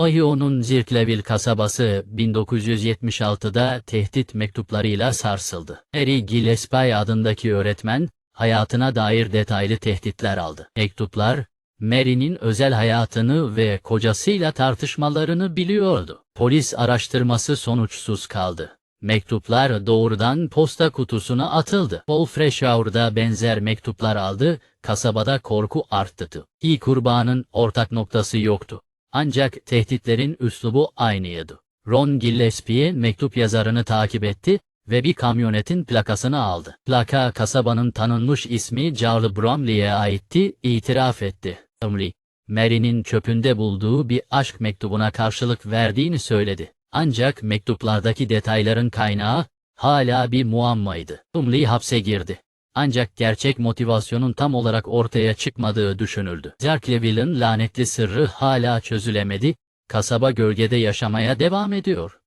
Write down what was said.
Ohio'nun Zirkleville kasabası 1976'da tehdit mektuplarıyla sarsıldı. Harry Gillespie adındaki öğretmen, hayatına dair detaylı tehditler aldı. Mektuplar, Mary'nin özel hayatını ve kocasıyla tartışmalarını biliyordu. Polis araştırması sonuçsuz kaldı. Mektuplar doğrudan posta kutusuna atıldı. Paul Freshour benzer mektuplar aldı, kasabada korku arttı. İyi kurbanın ortak noktası yoktu. Ancak tehditlerin üslubu aynıydı. Ron Gillespie mektup yazarını takip etti ve bir kamyonetin plakasını aldı. Plaka kasabanın tanınmış ismi Charlie Bromley'e aitti, itiraf etti. Bromley, Mary'nin çöpünde bulduğu bir aşk mektubuna karşılık verdiğini söyledi. Ancak mektuplardaki detayların kaynağı hala bir muammaydı. Bromley hapse girdi. Ancak gerçek motivasyonun tam olarak ortaya çıkmadığı düşünüldü. Zerkleville'in lanetli sırrı hala çözülemedi, kasaba gölgede yaşamaya devam ediyor.